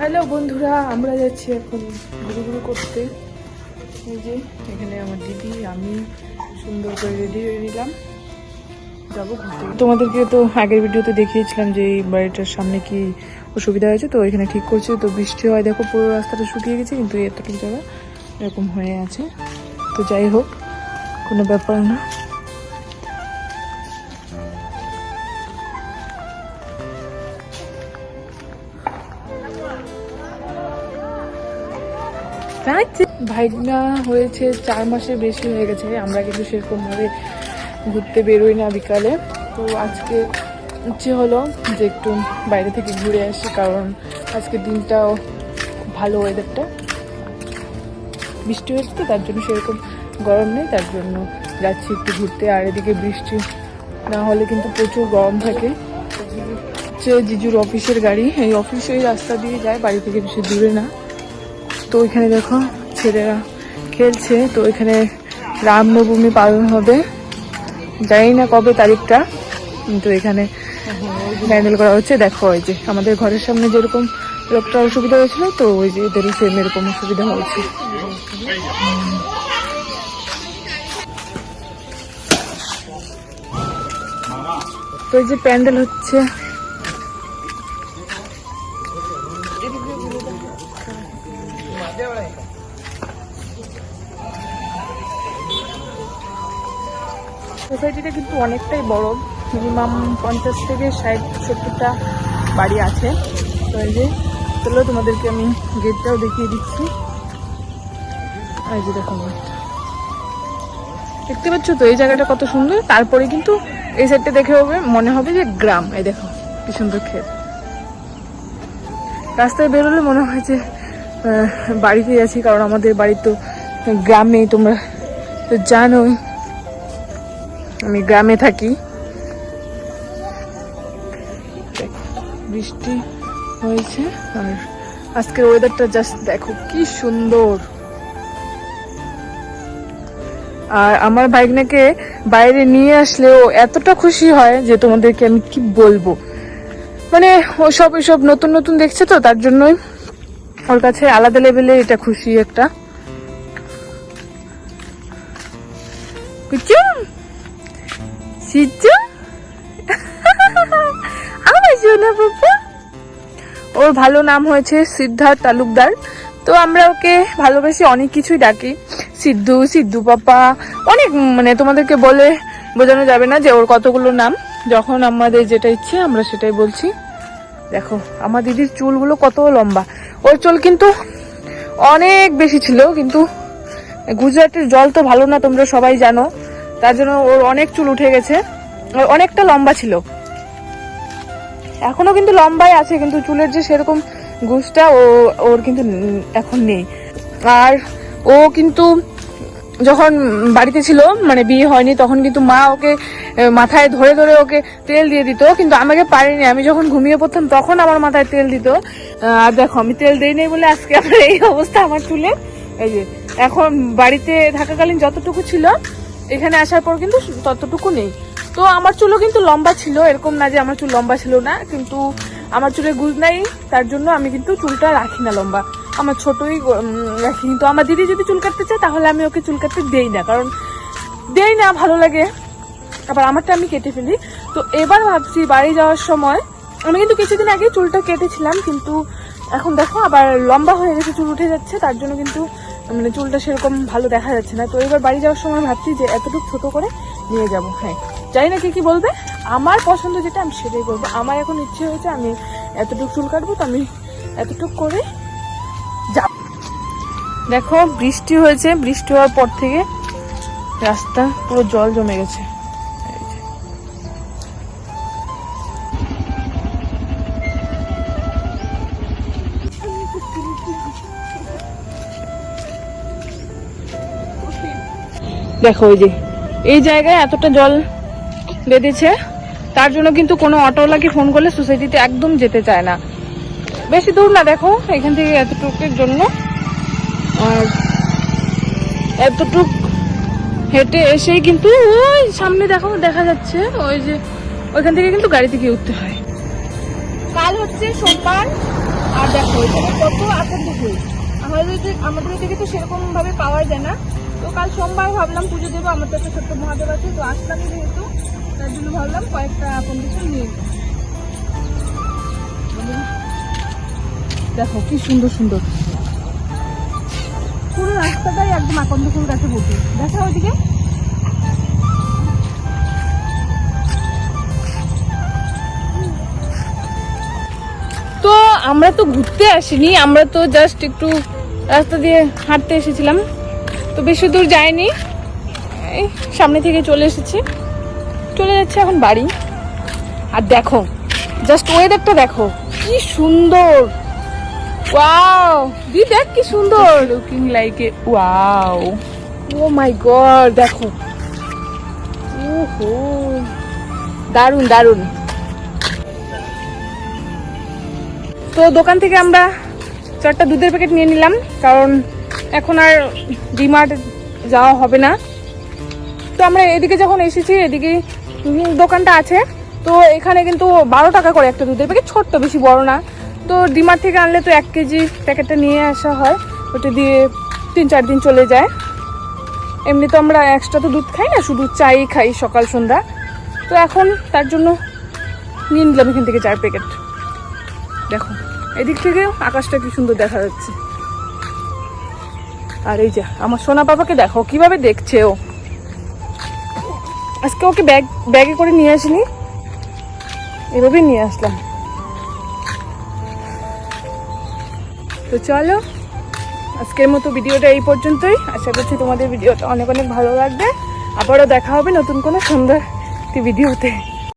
Hello বন্ধুরা, আমরা যাচ্ছি এখন ঘুরু করতে। এই যে, এখানে আমার দিদি, আমি সুন্দর করে রেডি হয়ে নিলাম। যাব তোমাদেরকে তো আগের ভিডিওতে দেখিয়েছিলাম যে এই বাড়িটার সামনে কি অসুবিধা হয়েছে, তো এখানে ঠিক করছে। তো বৃষ্টি হয়, দেখো পুরো রাস্তাটা শুকিয়ে গেছে, কিন্তু এতটুকু জায়গা এরকম হয়ে আছে। তো যাই হোক, কোনো ব্যাপার না। ভাইনা হয়েছে চার মাসের বেশি হয়ে গেছে। আমরা কিন্তু সেরকম ভাবে ঘুরতে বেরোই না বিকালে। তো আজকে ইচ্ছে হলো যে একটু বাইরে থেকে ঘুরে আসি, কারণ আজকে দিনটাও ভালো ওয়েদারটা বৃষ্টি হয়েছে তো, তার জন্য সেরকম গরম নেই, তার জন্য যাচ্ছি একটু ঘুরতে। আর এদিকে বৃষ্টি না হলে কিন্তু প্রচুর গরম থাকে। হচ্ছে জিজুর অফিসের গাড়ি, এই অফিস রাস্তা দিয়ে যায়, বাড়ি থেকে বেশি দূরে না। তো এখানে দেখো ছেলেরা খেলছে, তো এখানে রামনবমী পালন হবে। জানি না কবে তারিখটা, কিন্তু এখানে প্যান্ডেল করা হচ্ছে। দেখো ওই যে আমাদের ঘরের সামনে যেরকম লোকটা অসুবিধা হয়েছিল, তো ওই যে এদেরও সেম এরকম অসুবিধা হয়েছে। তো যে প্যান্ডেল হচ্ছে। সোসাইটিটা কিন্তু অনেকটাই বড়। মিনিমাম পঞ্চাশ থেকে ষাট, সত্তরটা বাড়ি আছে। তো এই যে, চলো তোমাদেরকে আমি গেটটাও দেখিয়ে দিচ্ছি। যে দেখো দেখতে পাচ্ছ তো, এই জায়গাটা কত সুন্দর। তারপরে কিন্তু এই সাইডটা দেখে হবে, মনে হবে যে গ্রাম। এই দেখো, কি সুন্দর ক্ষেত। রাস্তায় বেরোলে মনে হয় যে বাড়িতে আছি, কারণ আমাদের বাড়ি তো গ্রামে তোমরা তো জানোই। আমি গ্রামে থাকি। বৃষ্টি হয়েছে, আর আজকের ওয়েদারটা জাস্ট দেখো, কি সুন্দর। আর আমার ভাইগনাকে বাইরে নিয়ে আসলে ও এতটা খুশি হয় যে তোমাদেরকে আমি কি বলব। মানে ও সব সব নতুন নতুন দেখছে তো, তার জন্যই ওর কাছে আলাদা লেভেলে এটা খুশি একটা। আমার ওর ভালো নাম হয়েছে সিদ্ধার্থ তালুকদার। তো আমরা ওকে ভালোবেসে অনেক কিছুই ডাকি। সিদ্ধু সিদ্ধু পাপা, অনেক মানে তোমাদেরকে বলে বোঝানো যাবে না যে ওর কতগুলো নাম। যখন আমাদের যেটা ইচ্ছে, আমরা সেটাই বলছি। দেখো, আমার দিদির চুলগুলো কত লম্বা। ওর চুল কিন্তু অনেক বেশি ছিল, কিন্তু গুজরাটের জল তো ভালো না, তোমরা সবাই জানো। তার জন্য ওর অনেক চুল উঠে গেছে ওর অনেকটা লম্বা ছিল। এখনও কিন্তু লম্বাই আছে, কিন্তু চুলের যে সেরকম গুছটা ও ওর কিন্তু এখন নেই। আর ও কিন্তু যখন বাড়িতে ছিল মানে বিয়ে হয়নি, তখন কিন্তু মা ওকে মাথায় ধরে ধরে ওকে তেল দিয়ে দিত, কিন্তু আমাকে পারিনি। আমি যখন ঘুমিয়ে পড়তাম, তখন আমার মাথায় তেল দিত। আর দেখো, আমি তেল দেই নাই বলে আজকে আমার এই অবস্থা আমার চুলে। এই যে, এখন বাড়িতে থাকাকালীন যতটুকু ছিল, এখানে আসার পর কিন্তু ততটুকু নেই। তো আমার চুলও কিন্তু লম্বা ছিল, এরকম না যে আমার চুল লম্বা ছিল না, কিন্তু আমার চুলে গুজ নাই, তার জন্য আমি কিন্তু চুলটা রাখি না লম্বা। আমার ছোটই রাখি কিন্তু আমার দিদি যদি চুল কাটতে চায়, তাহলে আমি ওকে চুল কাটতে দেই না, কারণ দেই না, ভালো লাগে। আবার আমারটা আমি কেটে ফেলি। তো এবার ভাবছি বাড়ি যাওয়ার সময়, আমি কিন্তু কিছুদিন আগে চুলটা কেটেছিলাম, কিন্তু এখন দেখো, আবার লম্বা হয়ে গেছে, চুল উঠে যাচ্ছে, তার জন্য কিন্তু মানে চুলটা সেরকম ভালো দেখা যাচ্ছে না। তো এবার বাড়ি যাওয়ার সময় ভাবছি যে এতটুকু ছোট করে নিয়ে যাব। হ্যাঁ জানি না কে কি বলবে। আমার পছন্দ যেটা, আমি সেটাই করব আমার এখন ইচ্ছে হয়েছে, আমি এতটুকু চুল কাটবো, তো আমি এতটুকু করে দেখো, বৃষ্টি হয়েছে, বৃষ্টি হওয়ার পর থেকে রাস্তা পুরো জল জমে গেছে। দেখো ওই যে, এই জায়গায় এতটা জল বেঁধেছে, তার জন্য কিন্তু কোনো অটোওয়ালাকে ফোন করলে সোসাইটিতে একদম যেতে চায় না। বেশি দূর না, দেখো, এখান থেকে এতটুকুর জন্য। আর এতটুক হেঁটে এসে কিন্তু ওই সামনে দেখো, দেখা যাচ্ছে ওই যে ওইখান থেকে কিন্তু গাড়ি থেকে উঠতে হয়। কাল হচ্ছে সোমবার, আর দেখো, এখানে কত আকন্দ ফুল আমাদের আমাদের এদিকে তো সেরকম ভাবে পাওয়া যায় না। তো কাল সোমবার ভাবলাম পুজো দেবো, আমার তো একটা ছোট্ট মহাদেব আছে, তো আসলামই যেহেতু, তার জন্য ভাবলাম কয়েকটা আকন্দ ফুল নিয়ে দেখো, কি সুন্দর সুন্দর। রাস্তাটাই একদম আকন্দ ফুল গাছে ভর্তি দেখা ওইদিকে তো আমরা তো ঘুরতে আসিনি, আমরা তো জাস্ট একটু রাস্তা দিয়ে হাঁটতে এসেছিলাম। তো বেশি দূর যায়নি সামনে থেকে চলে এসেছি। চলে যাচ্ছে এখন বাড়ি। আর দেখো জাস্ট ওয়েদারটা দেখো, কি সুন্দর! ওয়াও দি দেখ কি সুন্দর. Looking like a wow oh my god দেখো। ওহো। দারুণ দারুণ তো দোকান থেকে আমরা চারটা দুধের প্যাকেট নিয়ে নিলাম কারণ এখন আর ডিমার্ট যাওয়া হবে না। তো আমরা এদিকে যখন এসেছি এদিকে দোকানটা আছে তো এখানে কিন্তু বারো টাকা করে একটা দুধের প্যাকেট ছোট্ট বেশি বড় না। তো ডিমার থেকে আনলে তো এক কেজি প্যাকেটটা নিয়ে আসা হয়। ওটা দিয়ে তিন চার দিন চলে যায়। এমনি তো আমরা এক্সট্রা তো দুধ খাই না, শুধু চাই খাই সকাল, সন্ধ্যা। তো এখন তার জন্য নিয়ে নিলাম এখান থেকে চার প্যাকেট। দেখো, এদিক থেকে আকাশটা কি সুন্দর দেখা যাচ্ছে। আর এই যে, আমার সোনা পাপাকে দেখো, কীভাবে দেখছে ও। আজকে ওকে ব্যাগ ব্যাগে করে নিয়ে আসিনি। এভাবেই নিয়ে আসলাম। তো চলো, আজকের মতো ভিডিওটা এই পর্যন্তই। আশা করছি তোমাদের ভিডিওটা অনেক অনেক ভালো লাগবে। আবারও দেখা হবে নতুন কোনো সুন্দর ভিডিওতে।